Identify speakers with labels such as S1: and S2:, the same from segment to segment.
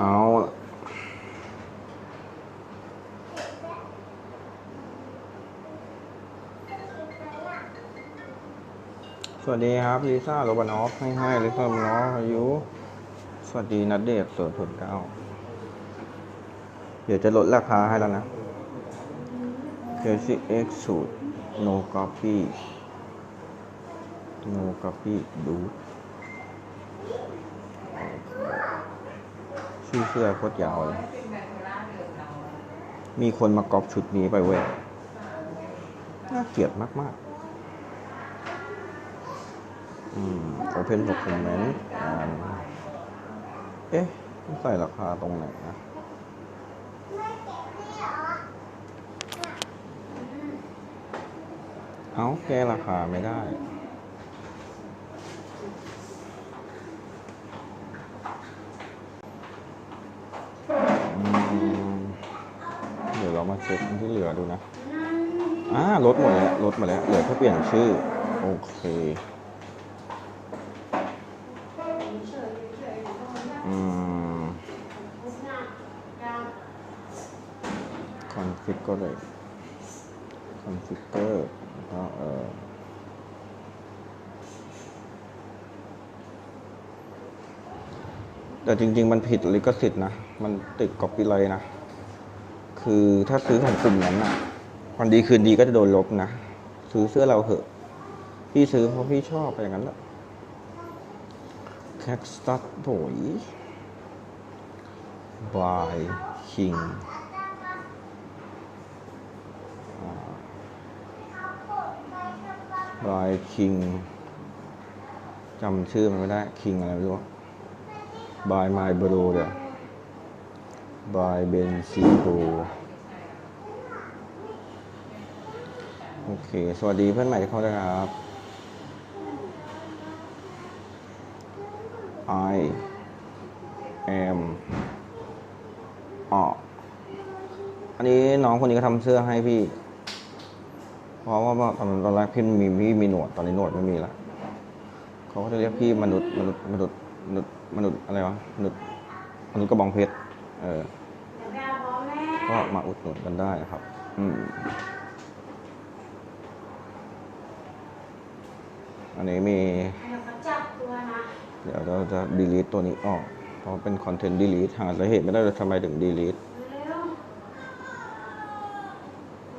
S1: เอาสวัสดีครับลิซ่าโรบานอฟให้ให้ลิซ่าโรบานอฟอายุ สวัสดีนัดเดทสวนผลเก้าเดี๋ยวจะลดราคาให้แล้วนะเคซีเอ็กสูตร no copy no copy ดู ชื่อเสื้อโคตรยาวเลย มีคนมากอบชุดนี้ไปเว้ย น่าเกลียดมาก ๆ อืม Open for comment อ่าเอ๊ะใส่ราคาตรงไหนนะเอาแก้ราคาไม่ได้ อืม เช็คที่เหลือดูนะอ่าลดหมดแล้วลดมาแล้ว เหลือแค่เปลี่ยนชื่อ โอเค อืม configure configure แล้วก็เออแต่จริง ๆ มันผิดลิขสิทธิ์นะ มันติด copyright นะ คือถ้าซื้อของกลุ่มนั้นอะวันดีคืนดีก็จะโดนลบนะ ซื้อเสื้อเราเหอะ พี่ซื้อเพราะพี่ชอบไปอย่างนั้นแหละ Cat Stud โถย by King อ่า by King จำชื่อมันไม่ได้ King อะไรไม่รู้ by My Bro เดี๋ยว by Ben c i o โอเค สวัสดีเพื่อนใหม่ที่เข้าด้วยครับ I am อ๋ออันนี้น้องคนนี้ก็ทำเสื้อให้พี่ เพราะว่าตอนตอนแรกพี่มีพี่มีหนวด ตอนนี้หนวดไม่มีละเขาก็จะเรียกพี่มนุษย์มนุษย์มนุษย์มนุษย์มนุษย์อะไรวะมนุษย์มนุษย์กระบองเพชร เออก็มาอุดหนุนกันได้นะครับ อืม อันนี้มี
S2: จับตัวนะ
S1: เดี๋ยวเราจะ delete ตัวนี้ออก เพราะเป็นคอนเทนต์ delete หาสาเหตุไม่ได้ว่าทำไมถึง delete
S2: เร็ว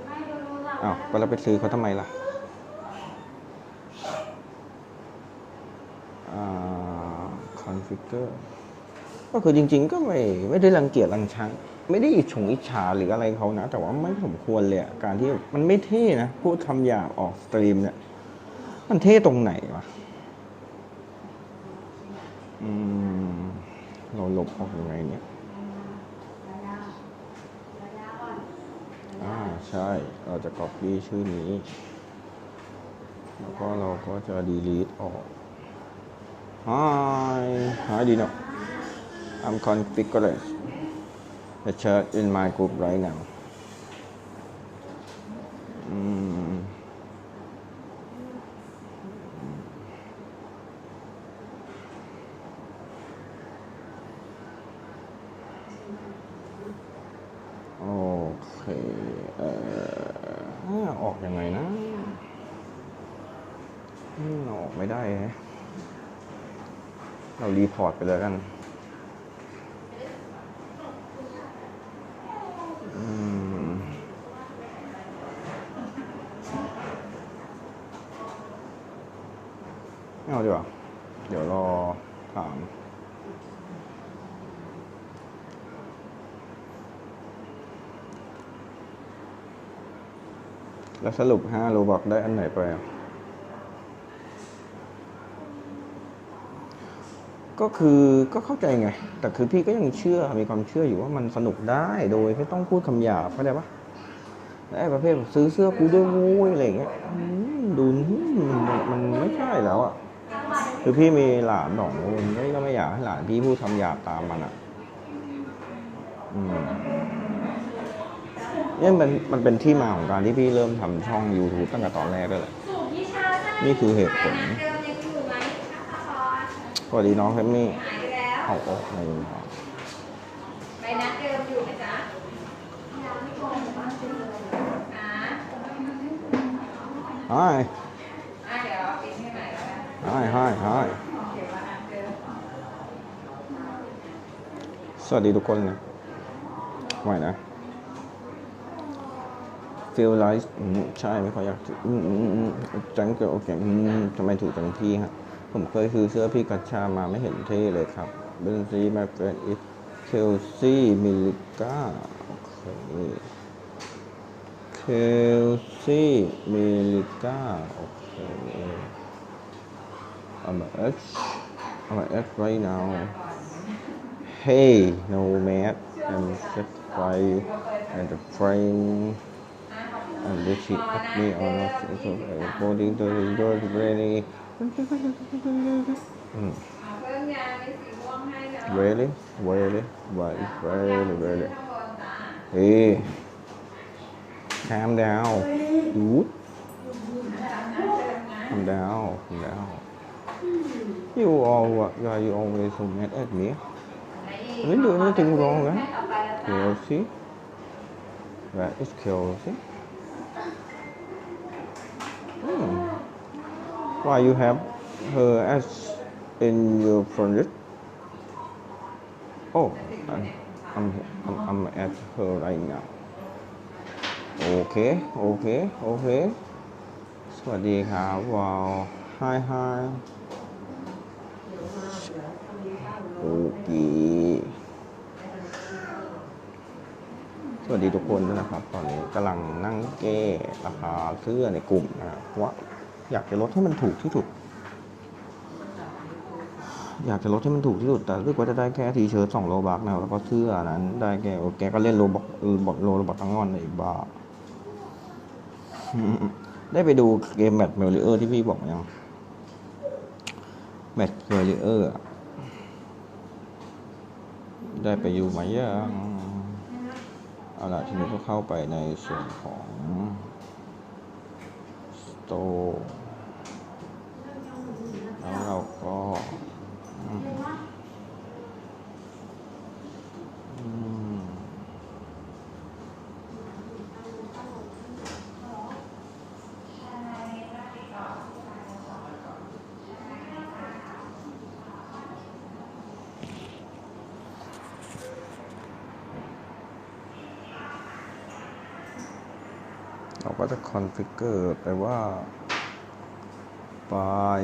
S2: ไม่ดูรู้หรอก
S1: อ้าวก็เราไปซื้อเขาทำไมล่ะอ่า configure ก็ ก็คือจริง ๆ ก็ไม่ไม่ได้รังเกียจรังชังไม่ได้อิจฉงอิจฉาหรืออะไรเขานะ แต่ว่าไม่สมควรเลยการที่มันไม่เท่นะพูดคำหยาบออกสตรีมเนี่ย มันเท่ตรงไหนวะอืมเราลบออกยังไงเนี่ยอ่าใช่ เราจะ copy ชื่อนี้ แล้วก็เราก็จะ delete ออก Hi Hi Dino I'm configured the chat in my group right now อืมโอเคเอ่อออกยังไงนะอืมออกไม่ได้แฮะเรารีพอร์ตไปเลยกัน อืม ไม่เอาดีกว่า เดี๋ยวรอถาม แล้วสรุป5โลบอกได้อันไหนไป ก็คือก็เข้าใจไง แต่คือพี่ก็ยังเชื่อมีความเชื่ออยู่ว่ามันสนุกได้โดยไม่ต้องพูดคำหยาบเข้าใจปะไอ้ประเภทซื้อเสื้อกูด้วยโว้ยอะไรอย่างเงี้ยดูมันมันไม่ใช่แล้วอะคือพี่มีหลานสองคนก็ไม่อยากให้หลานพี่พูดคำหยาบตามมันอะ อืม นี่มันมันเป็นที่มาของการที่พี่เริ่มทำช่อง YouTube ตั้งแต่ตอนแรกด้วยแหละนี่คือเหตุผลสวัสดีน้องแซมมี่เอาโอ้ไปนั
S3: ดเดิยู่ไห
S1: ฮาย
S3: ฮายฮายฮาย
S1: สวัสดีทุกคนนะไหวนะ feel like ใช่ไม่ค่อยอยากจังเกิดโอเคทำไมถูกจังพี่ฮะผมเคยซื้อเสื้อพี่กัญชามาไม่เห็นเท่เลยครับเบนซีมาเฟรนอิเคลซี่มิลิก้าโอเคเคลซี่มิลิก้าโอเค I'm a H I'm a H right now Hey no man I'm set fire and the frame and the sheet of me on the body to the door to ready อืม
S3: เอาเพิ่มยามีสีม่วงให้เนาะ
S1: Really? Really? Really? Really? Really?
S3: ข้างบนจ้า
S1: Hey, calm down. Dude, calm down. Calm down. You all, why you always so mad at me? ไม่ดูไม่ถึงร้องนะ
S3: ให้ต่อไปแล้วจ้า
S1: Kelsey? That is Kelsey. Why you have her as in your project? Oh, I'm, I'm, I'm, I'm at her right now. Okay, okay, okay. สวัสดีครับว้าว Hi hi โอเค สวัสดีทุกคนนะครับ ตอนนี้กำลังนั่งแก้ราคาเสื้อในกลุ่มนะครับว่า อยากจะลดให้มันถูกที่สุด อยากจะลดให้มันถูกที่สุด แต่รู้ว่าจะได้แค่ทีเชิ้ตสองโลบักนะครับแล้วก็เสื้อนั้น ได้แค่แกก็เล่นโลบอกเอบอทโลบอททั้งงอนเลยบ้าได้ไปดูเกมแมตช์เมลิเออร์ที่พี่บอกยังแมตช์เมลิเออร์ได้ไปอยู่ไหมยังเอาละทีนี้ก็เข้าไปในส่วนของสโตร์แล้วเราก็อืมอืม เรา ก็จะคอนฟิกเกอร์ไปว่าปลาย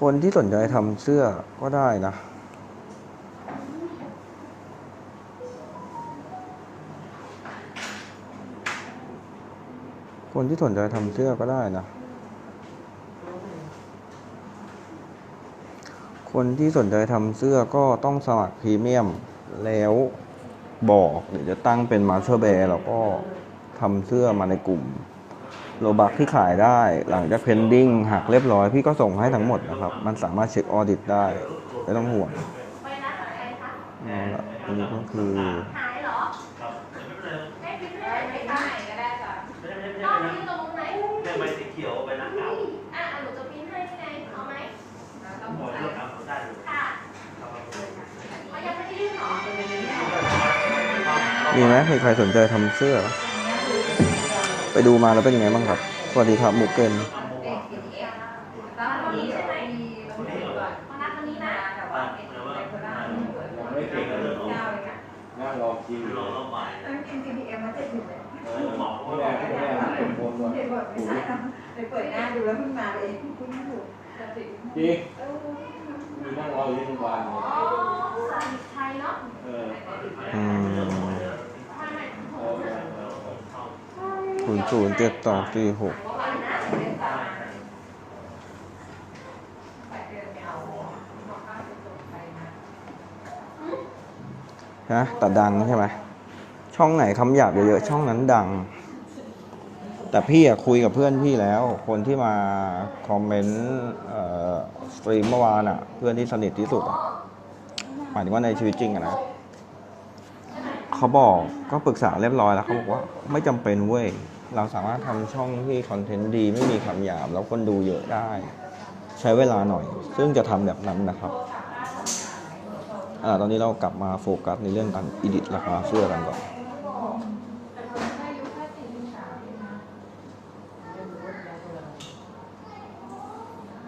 S1: คนที่สนใจทำเสื้อก็ได้นะคนที่สนใจทำเสื้อก็ได้นะ คนที่สนใจทำเสื้อก็ต้องสมัครพรีเมียมแล้วบอกเดี๋ยวจะตั้งเป็นมาสเตอร์แบร์แล้วก็ ทำเสื้อมาในกลุ่มโลบักที่ขายได้หลังจากเพนดิ้งหักเรียบร้อยพี่ก็ส่งให้ทั้งหมดนะครับ มันสามารถเช็คออดิตได้ไม่ต้องห่วง
S2: นี่
S1: ละอันนี้ก็คือ
S2: หายเหรอ
S4: ครับไม่เป็นไร
S2: ให้พิมพ์ให้
S3: ได้
S2: ไหม
S3: ไม่
S2: คะ
S3: ได้ก็ได้จ้ะ
S4: ไม่ได้ไม่
S2: ต้
S4: ได้
S2: อง
S4: ไม่ได้
S2: พิมพ์ตรงไหน
S4: เรื่องใบสีเขียวใบหน้าขา
S2: อะหนูจะพิมพ์ให้ไหนเอาไหม
S3: เราต้อง
S4: หมอ
S3: ใส่
S4: เลือกครับได้เลย
S2: ค่ะ
S4: ครับ
S2: เขายังไม่ได้ยื่นหรอ
S1: มีไหมมีใครสนใจทำเสื้อ ไปดูมาแล้วเป็นยังไงบ้างครับ สวัสดีครับหมูเกิน
S3: ลองชิมมีบางทีก่อน
S2: มานัดวันนี้นะ
S3: แต่ว่าเป็นในโคราชไม่เก่งเลยเจ้าเลยค่ะ
S5: นั่งรอคิวอยู่
S4: รอรอบบ่าย
S3: ต้องกิน GPM มาเจ็ดถึงเลย
S4: หมอ
S5: ที่ที่แรกหาคนคนว่า
S3: เด็กบอกไม่ใช่ไปเปิดหน้าดูแล้วเพิ่งมาเองเพิ่ถูก
S5: จริงมีนั่งรออยู่ที่โรงพยาบาล
S2: อ๋อสาธิตไทยเนาะ
S5: เออ
S1: อืม
S2: ทำไม
S5: เออเออเออ
S1: ศูนย์เจ็ดสองสี่หก
S3: นะ
S1: แต่ดังใช่ไหมช่องไหนคำหยาบเยอะๆช่องนั้นดัง แต่พี่อะคุยกับเพื่อนพี่แล้ว คนที่มาคอมเมนต์เอ่อสตรีมเมื่อวานอะเพื่อนที่สนิทที่สุดอะหมายถึงว่าในชีวิตจริงอะนะเขาบอกก็ปรึกษาเรียบร้อยแล้วเขาบอกว่าไม่จำเป็นเว้ย เราสามารถทำช่องที่คอนเทนต์ดีไม่มีคำหยาบ แล้วคนดูเยอะได้ ใช้เวลาหน่อย ซึ่งจะทำแบบนั้นนะครับอ่าตอนนี้เรากลับมาโฟกัสในเรื่องการอิดิทราคาเสื้อกันก่อน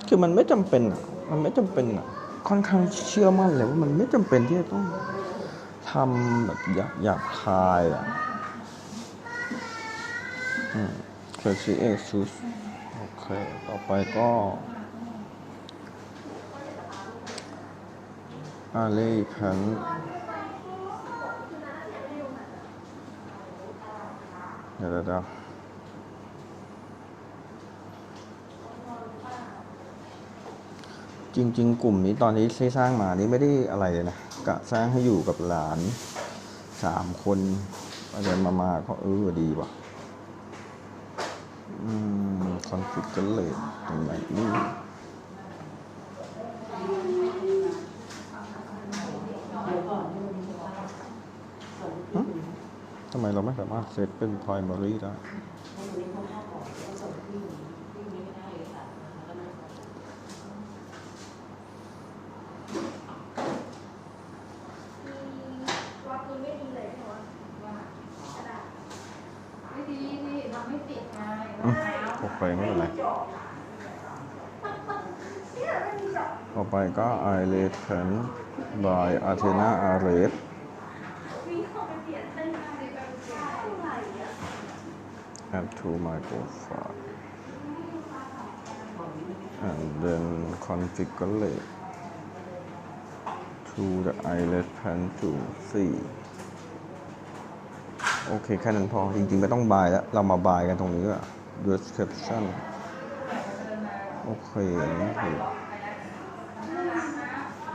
S1: คือมันไม่จำเป็นอะ มันไม่จำเป็นอะ ค่อนข้างเชื่อมั่นเลยว่ามันไม่จำเป็นที่จะต้องทำแบบหยาบหยาบคายอะ คอร์ซีเอกซูสโอเค ต่อไปก็อาเล่แพนเดี๋ยวเดี๋ยวเดี๋ยวจริง ๆ กลุ่มนี้ตอนนี้ที่สร้างมานี่ไม่ได้อะไรเลยนะกะสร้างให้อยู่กับหลานสามคนอะไรมามาก็เออดีว่ะ มคอนฟ lict กันเลยตรงไหนนี่ทำไมเราไม่สามารถเซตเป็น primary ได้
S2: นี้ไม่ดีเลยใช่ไหมว่ากระดาษ
S3: ไม่ดีที่ทำไม่ติดไง
S1: อืมตกไปไม่เป็นไร
S2: เนี่ยไม่มีจอบ
S1: ต่อไปก็ i l e t a n by Athena Ares
S2: แอะ
S1: add to my profile and then configure to the eyelet pen to see โอเค แค่นั้นพอ จริง ๆ ไม่ต้องบายแล้ว เรามาบายกันตรงนี้อะ description โอเคนนี้คือ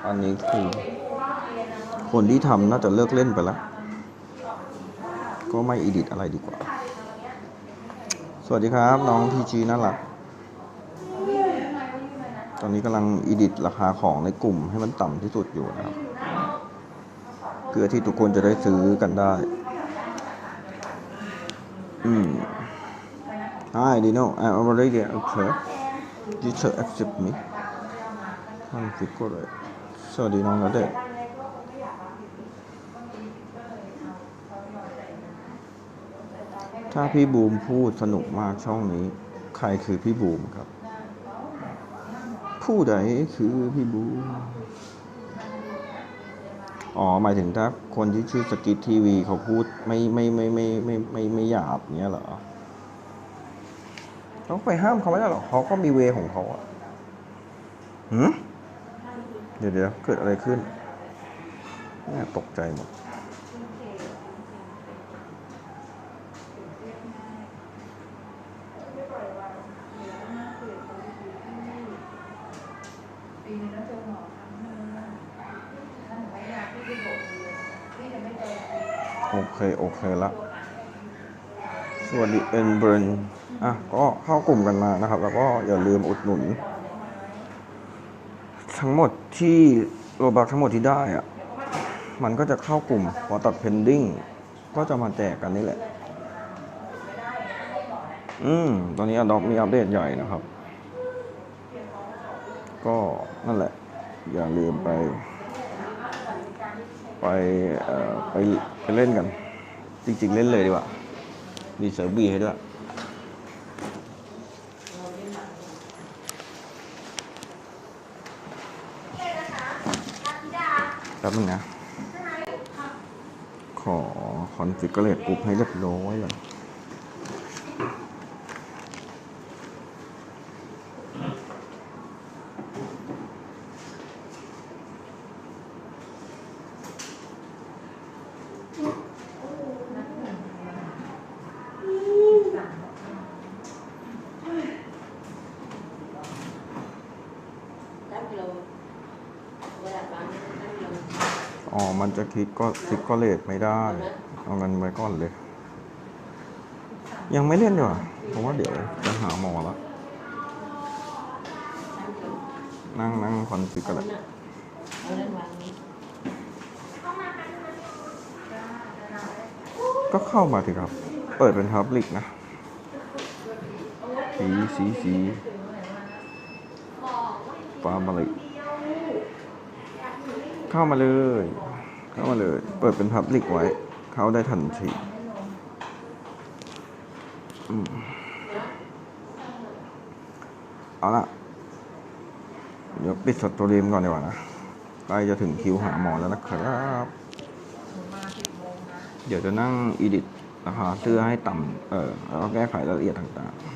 S1: อันนี้คือคนที่ทำน่าจะเลิกเล่นไปแล้ว ก็ไม่อีดิทอะไรดีกว่า สวัสดีครับ น้องพีจีน่ารัก ตอนนี้กำลังอีดิทราคาของในกลุ่มให้มันต่ำที่สุดอยู่นะครับ เพื่อที่ทุกคนจะได้ซื้อกันได้ อืม Hi Dino I'm already okay You should accept me มันฟิกก็เลย สวัสดีน้องแล้วเด็กถ้าพี่บูมพูดสนุกมากช่องนี้ ใครคือพี่บูมครับ ผู้ใดคือพี่บูม อ๋อ หมายถึงถ้าคนที่ชื่อสกิททีวีเขาพูดไม่ไม่ไม่ไม่ไม่ไม่ไม่หยาบเนี้ยเหรอต้องไปห้ามเขาไม่ได้หรอกเขาก็มีเวของเขาอะหืม เดี๋ยวเดี๋ยวเกิดอะไรขึ้นเนี่ยตกใจหมด โอเค โอเคละสวัสดีเอ็นเบรนอะ ก็เข้ากลุ่มกันมานะครับ แล้วก็อย่าลืมอุดหนุน ทั้งหมดที่โรบักทั้งหมดที่ได้อะมันก็จะเข้ากลุ่มพอตัดเพนดิ้งก็จะมาแจกกันนี่แหละ อืม ตอนนี้อดอกมีอัปเดตใหญ่นะครับ ก็นั่นแหละ อย่าลืมไป ไปเอ่อไปไปเล่นกัน จริง ๆ เล่นเลยดีกว่า มีเซิร์บีให้ด้วย
S2: นี่เลยนะคะอาทิดา
S1: แป๊บนึงนะ ขอคอนฟิกเกอร์กรุ๊ปให้เรียบร้อยก่อน อ๋อ มันจะคลิกก็คลิกก็เลทไม่ได้ เอาเงินไว้ก่อนเลย ยังไม่เล่นดีกว่าเพราะว่าเดี๋ยวจะหาหมอแล้ว นั่งนั่งคอนฟิกก็ได้ก็เข้ามาสิครับ เปิดเป็นพับลิกนะ สีสีสีปามาลิก เข้ามาเลย เข้ามาเลย เปิดเป็นพับลิกไว้ เข้าได้ทันทีเอาละเดี๋ยวปิดสตรีมก่อนดีกว่านะใกล้จะถึงคิวหาหมอแล้วนะครับ เดี๋ยวจะนั่งอีดิตราคาเสื้อให้ต่ำเออแล้วก็แก้ไขรายละเอียดต่างๆ